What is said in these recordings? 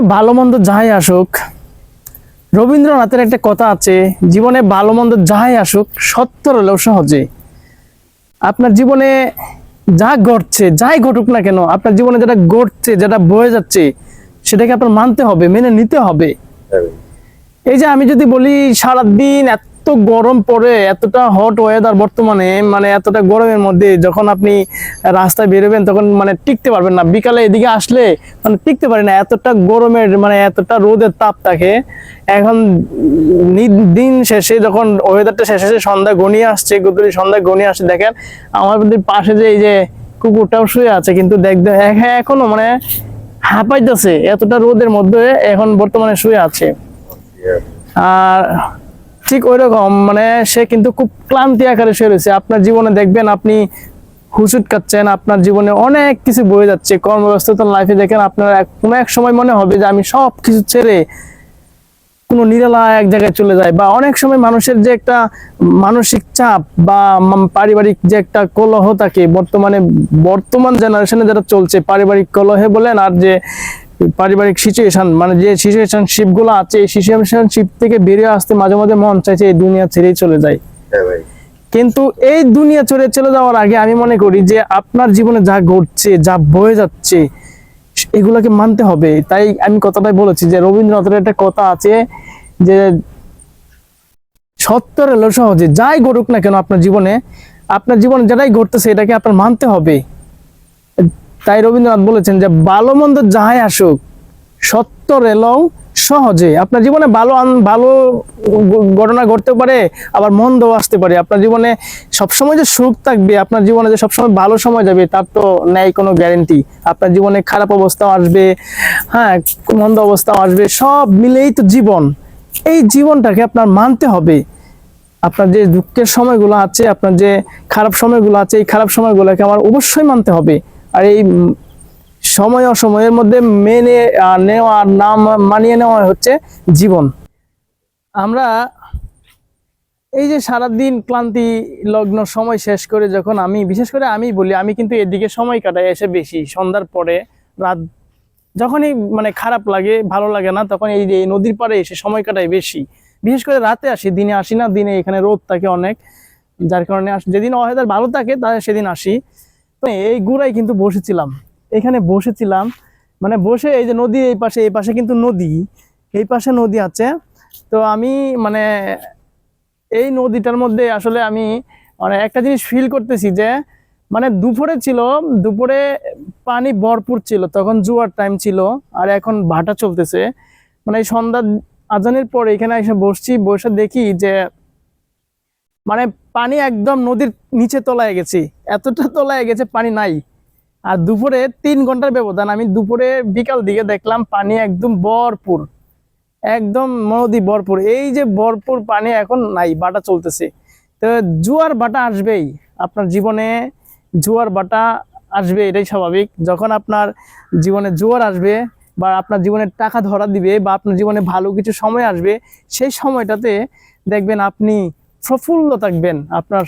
ভালো মন্দ যাই আসুক রবীন্দ্রনাথের একটা কথা আছে জীবনে ভালো মন্দ যাই আসুক সত্য হলেও সহজে। আপনার জীবনে যা ঘটছে যাই ঘটুক না কেন আপনার জীবনে যেটা ঘটছে যেটা বয়ে যাচ্ছে সেটাকে আপনার মানতে হবে মেনে নিতে হবে। এই যে আমি যদি বলি সারাদিন এত গরম পড়ে এতটা হট ওয়েদার বর্তমানে মানে এতটা গরমের মধ্যে যখন আপনি রাস্তায় বেরোবেন তখন মানে টিকতে পারবেন না। বিকালে এদিকে আসলে মানে টিকতে পারি না এতটা গরমের মানে এতটা রোদের তাপ থাকে। এখন দিন শেষে যখন ওয়েদারটা শেষে এসে সন্ধ্যা গনিয়ে আসছে গধূলি সন্ধ্যা গনিয়ে আসছে দেখেন আমার পাশে যে এই যে কুকুরটাও শুয়ে আছে কিন্তু দেখ হ্যাঁ এখনও মানে হাঁপাইতেছে এতটা রোদের মধ্যে এখন বর্তমানে শুয়ে আছে। আর ঠিক ওই রকম মানে সে কিন্তু খুব ক্লান্তি আকারে শুয়ে রয়েছে। আপনার জীবনে দেখবেন আপনি হুসুট কাচ্ছেন আপনার জীবনে অনেক কিছু বয়ে যাচ্ছে। কর্মব্যস্ততার লাইফে দেখেন আপনার কোনো এক সময় মনে হবে যে, আমি সব কিছু ছেড়ে কোনো নিরালা এক জায়গায় চলে যায় বা অনেক সময় মানুষের যে একটা মানসিক চাপ বা পারিবারিক যে একটা কলহ থাকে, বর্তমানে, বর্তমান জেনারেশনে যেটা চলছে, পারিবারিক কলহে বলেন আর যে পারিবারিক সিচুয়েশন মানে যে সিচুয়েশন শিপগুলো আছে এই সিচুয়েশন শিপ থেকে বেরিয়ে আসতে মাঝে মাঝে মন চাইছে এই দুনিয়া ছেড়েই চলে যায়। হ্যাঁ কিন্তু এই দুনিয়া ছেড়ে চলে যাওয়ার আগে আমি মনে করি যে আপনার জীবনে যা ঘটছে যা বয়ে যাচ্ছে এগুলাকে মানতে হবে। তাই আমি কথাটাই বলেছি যে রবীন্দ্রনাথের একটা কথা আছে যে সত্তর এলো সহজে যাই ঘটুক না কেন আপনার জীবনে আপনার জীবনে যেটাই ঘটতেছে এটাকে আপনার মানতে হবে। তাই রবীন্দ্রনাথ বলেছেন যে, ভালো মন্দ যাহাই আসুক সত্য এলেও সহজে। আপনার জীবনে ভালো ভালো ঘটনা ঘটতে পারে, আবার মন্দ আসতে পারে। আপনার জীবনে সবসময় যে সুখ থাকবে, আপনার জীবনে যে সবসময় ভালো সময় যাবে, তার তো নেই কোনো গ্যারেন্টি আপনার জীবনে খারাপ অবস্থাও আসবে হ্যাঁ মন্দ অবস্থাও আসবে, সব মিলেই তো জীবন। এই জীবনটাকে আপনার মানতে হবে। আপনার যে দুঃখের সময়গুলো আছে, আপনার যে খারাপ সময়গুলো আছে, এই খারাপ সময়গুলোকে আমার অবশ্যই মানতে হবে। আর এই সময় অসময়ের মধ্যে মেনে আহ, নেওয়া আর না মানিয়ে নেওয়া হচ্ছে জীবন। আমরা এই যে সারাদিন ক্লান্তি লগ্ন সময় শেষ করে যখন আমি বিশেষ করে আমি বলি আমি কিন্তু এদিকে সময় কাটাই এসে বেশি সন্ধ্যার পরে রাত যখনই মানে খারাপ লাগে ভালো লাগে না তখন এই যে নদীর পাড়ে এসে সময় কাটাই বেশি। বিশেষ করে রাতে আসি দিনে আসি না দিনে এখানে রোদ থাকে অনেক যার কারণে যেদিন ওয়েদার ভালো থাকে তাহলে সেদিন আসি। এই গুড়াই কিন্তু বসেছিলাম। এখানে বসেছিলাম। মানে বসে এই যে নদী এই পাশে এই পাশে কিন্তু নদী। এই পাশে নদী আছে। তো আমি মানে এই নদীটার মধ্যে আসলে আমি মানে একটা জিনিস ফিল করতেছি যে মানে দুপুরে ছিল, দুপুরে পানি ভরপুর ছিল, তখন জুয়ার টাইম ছিল, আর এখন ভাটা চলতেছে। মানে সন্ধ্যা আজানের পরে এখানে এসে বসছি, বসে দেখি যে মানে পানি একদম নদীর নিচে তলায় গেছি। এতটা তলায় গেছে পানি নাই। আর দুপুরে তিন ঘণ্টার ব্যবধান। আমি দুপুরে বিকাল দিকে দেখলাম পানি একদম ভরপুর। একদম নদী ভরপুর। এই যে ভরপুর পানি এখন নাই, বাটা চলতেছে। তো জোয়ার বাটা আসবেই। আপনার জীবনে জোয়ার বাটা আসবে, এটাই স্বাভাবিক। যখন আপনার জীবনে জোয়ার আসবে বা আপনার জীবনে টাকা ধরা দিবে বা আপনার জীবনে ভালো কিছু সময় আসবে, সেই সময়টাতে দেখবেন আপনি প্রফুল্ল থাকবেন, আপনার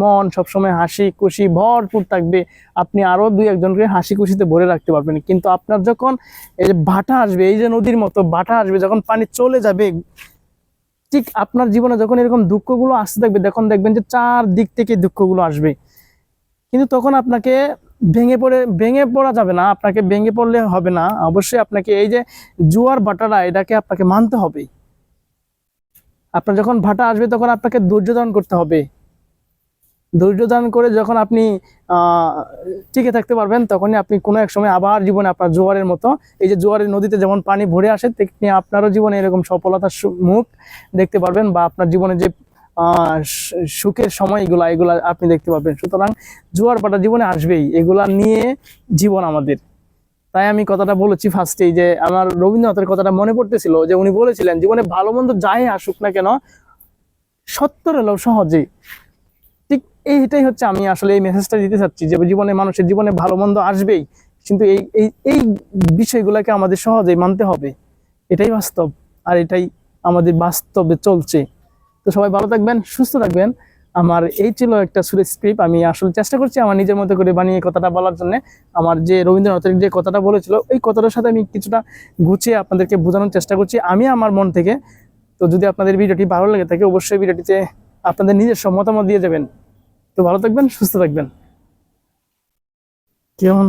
মন সবসময় হাসি খুশি ভরপুর থাকবে, আপনি আরও দুই একজনকে হাসি খুশিতে ভরে রাখতে পারবেন। কিন্তু আপনার যখন এই যে ভাটা আসবে, এই যে নদীর মতো ভাটা আসবে, যখন পানি চলে যাবে, ঠিক আপনার জীবনে যখন এরকম দুঃখগুলো আসতে থাকবে তখন দেখবেন যে চার দিক থেকে দুঃখগুলো আসবে। কিন্তু তখন আপনাকে ভেঙে পড়ে, ভেঙে পড়া যাবে না, আপনাকে ভেঙে পড়লে হবে না। অবশ্যই আপনাকে এই যে জুয়ার ভাটাটা, এটাকে আপনাকে মানতে হবে। আপনার যখন ভাটা আসবে তখন আপনাকে ধৈর্য ধারণ করতে হবে। ধৈর্য ধারণ করে যখন আপনি টিকে থাকতে পারবেন, তখনই আপনি কোনো এক সময় আবার জীবনে আপনার জোয়ারের মতো, এই যে জোয়ারের নদীতে যেমন পানি ভরে আসে, তেমনি আপনারও জীবনে এরকম সফলতার মুখ দেখতে পারবেন বা আপনার জীবনে যে সুখের সময় সময়গুলা, এগুলা আপনি দেখতে পাবেন সুতরাং জোয়ার পাটা জীবনে আসবেই, এগুলা নিয়ে জীবন আমাদের। তাই আমি কথাটা বলেছি ফার্স্টেই যে আমার রবীন্দ্রনাথের কথাটা মনে পড়তেছিল যে উনি বলেছিলেন, জীবনে ভালো মন্দ যাই আসুক না কেন সত্তর এলো সহজে ঠিক এইটাই হচ্ছে আমি আসলে এই মেসেজটা দিতে চাচ্ছি যে জীবনে মানুষের জীবনে ভালো মন্দ আসবেই, কিন্তু এই এই এই বিষয়গুলোকে আমাদের সহজেই মানতে হবে। এটাই বাস্তব আর এটাই আমাদের বাস্তবে চলছে। তো সবাই ভালো থাকবেন, সুস্থ থাকবেন। আমার এই ছিল একটা সুরের স্ক্রিপ্ট আমি আসলে চেষ্টা করছি আমার নিজের মতো করে বানিয়ে কথাটা বলার জন্য। আমার যে রবীন্দ্রনাথের যে কথাটা বলেছিল ওই কথাটার সাথে আমি কিছুটা গুছিয়ে আপনাদেরকে বোঝানোর চেষ্টা করছি। আমি আমার মন থেকে, তো যদি আপনাদের ভিডিওটি ভালো লাগে থাকে, অবশ্যই ভিডিওটিতে আপনাদের নিজস্ব মতামত দিয়ে যাবেন। তো ভালো থাকবেন, সুস্থ থাকবেন। কেমন?